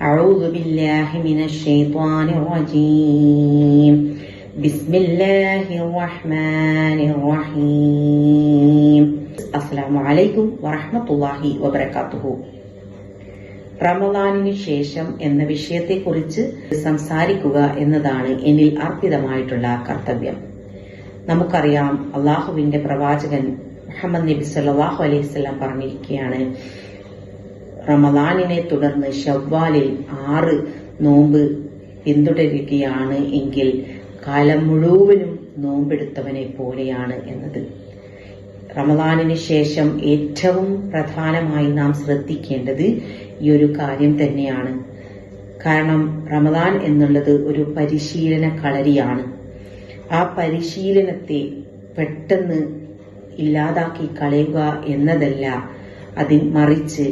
أعوذ بالله من الشيطان الرجيم بسم الله الرحمن الرحيم السلام عليكم ورحمة الله وبركاته റമദാനിന് ശേഷം എന്ന വിഷയത്തെക്കുറിച്ച് സംസാരിക്കുക എന്നതാണ് എന്നിൽ അർപ്പിതമായിട്ടുള്ള കർത്തവ്യം നമുക്കറിയാം അള്ളാഹുവിന്റെ പ്രവാചകൻ മുഹമ്മദ് നബി സല്ലാഹു അലൈഹി സ്വലാം പറഞ്ഞിരിക്കുകയാണ് റമദാനിനെ തുടർന്ന് ഷവ്വാലിൽ ആറ് നോമ്പ് പിന്തുടരുകയാണ് എങ്കിൽ കാലം മുഴുവനും നോമ്പെടുത്തവനെ പോലെയാണ് എന്നത്. റമദാനിന് ശേഷം ഏറ്റവും പ്രധാനമായി നാം ശ്രദ്ധിക്കേണ്ടത് ഈ ഒരു കാര്യം തന്നെയാണ്. കാരണം റമദാൻ എന്നുള്ളത് ഒരു പരിശീലന കളരിയാണ്. ആ പരിശീലനത്തെ പെട്ടെന്ന് ഇല്ലാതാക്കി കളയുക എന്നതല്ല അതിൽ മറിച്ച്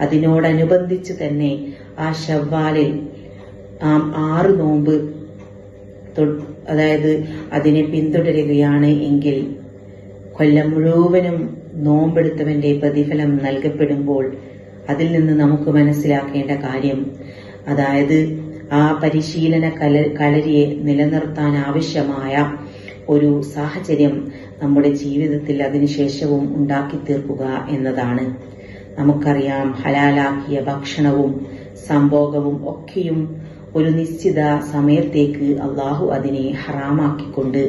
അതിനോടനുബന്ധിച്ച് തന്നെ ആ ഷവ്വാലിൽ ആറ് നോമ്പ് അതായത് അതിനെ പിന്തുടരുകയാണ് എങ്കിൽ കൊല്ലം മുഴുവനും നോമ്പെടുത്തവന്റെ പ്രതിഫലം നൽകപ്പെടുമ്പോൾ അതിൽ നിന്ന് നമുക്ക് മനസ്സിലാക്കേണ്ട കാര്യം അതായത് ആ പരിശീലന കല കളരിയെ നിലനിർത്താൻ ആവശ്യമായ ഒരു സാഹചര്യം നമ്മുടെ ജീവിതത്തിൽ അതിനുശേഷവും ഉണ്ടാക്കി തീർക്കുക എന്നതാണ്. നമുക്കറിയാം ഹലാലാക്കിയ ഭക്ഷണവും സംഭോഗവും ഒക്കെയും ഒരു നിശ്ചിത സമയത്തേക്ക് അള്ളാഹു അതിനെ ഹറാമാക്കിക്കൊണ്ട്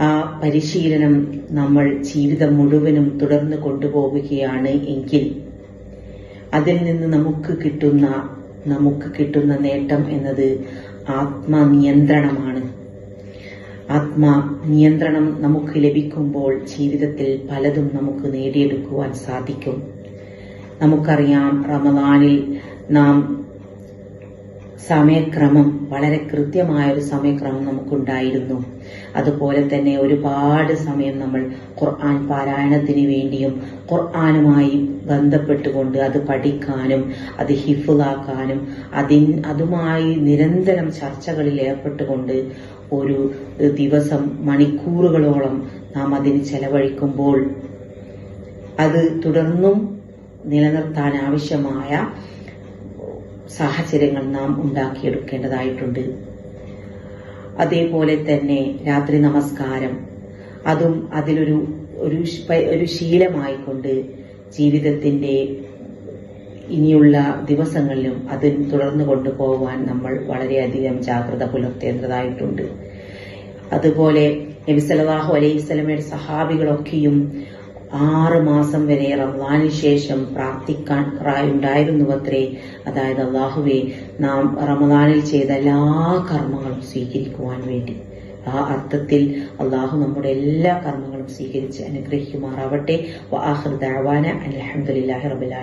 ആ പരിശീലനം നമ്മൾ ജീവിതം മുഴുവനും തുടർന്ന് കൊണ്ടുപോവുകയാണ് എങ്കിൽ അതിൽ നിന്ന് നമുക്ക് കിട്ടുന്ന നമുക്ക് കിട്ടുന്ന നേട്ടം എന്നത് ആത്മനിയന്ത്രണമാണ്. ആത്മനിയന്ത്രണം നമുക്ക് ലഭിക്കുമ്പോൾ ജീവിതത്തിൽ പലതും നമുക്ക് നേടിയെടുക്കുവാൻ സാധിക്കും. നമുക്കറിയാം റമദാനിൽ നാം സമയക്രമം വളരെ കൃത്യമായ ഒരു സമയക്രമം നമുക്കുണ്ടായിരുന്നു. അതുപോലെ തന്നെ ഒരുപാട് സമയം നമ്മൾ ഖുർആൻ പാരായണത്തിന് വേണ്ടിയും ഖുർആനുമായി ബന്ധപ്പെട്ടുകൊണ്ട് അത് പഠിക്കാനും അത് ഹിഫുലാക്കാനും അതിൻ അതുമായി നിരന്തരം ചർച്ചകളിൽ ഏർപ്പെട്ടുകൊണ്ട് ഒരു ദിവസം മണിക്കൂറുകളോളം നാം അതിന് ചെലവഴിക്കുമ്പോൾ അത് തുടർന്നും നിലനിർത്താൻ ആവശ്യമായ സാഹചര്യങ്ങൾ നാം ഉണ്ടാക്കിയെടുക്കേണ്ടതായിട്ടുണ്ട്. അതേപോലെ തന്നെ രാത്രി നമസ്കാരം. അതും അതിലൊരു ഒരു ഒരു ശീലമായിക്കൊണ്ട് ജീവിതത്തിന്റെ ഇനിയുള്ള ദിവസങ്ങളിലും അത് തുടർന്നു കൊണ്ടുപോകാൻ നമ്മൾ വളരെയധികം ജാഗ്രത പുലർത്തേണ്ടതായിട്ടുണ്ട്. അതുപോലെ നബി സല്ലല്ലാഹു അലൈഹി സ്വലമയുടെ സഹാബികളൊക്കെയും ആറ് മാസം വരെ റമദാനിന് ശേഷം പ്രാർത്ഥിക്കാൻ ഉണ്ടായിരുന്നുവത്രേ അതായത് അള്ളാഹുവെ നാം റമദാനിൽ ചെയ്ത എല്ലാ കർമ്മങ്ങളും സ്വീകരിക്കുവാൻ വേണ്ടി. ആ അർത്ഥത്തിൽ അള്ളാഹു നമ്മുടെ എല്ലാ കർമ്മങ്ങളും സ്വീകരിച്ച് അനുഗ്രഹിക്കുമാറാവട്ടെ. അലഹമുല്ലാഹി ദഅവാന അൽഹംദുലില്ലാഹി റബ്ബിൽ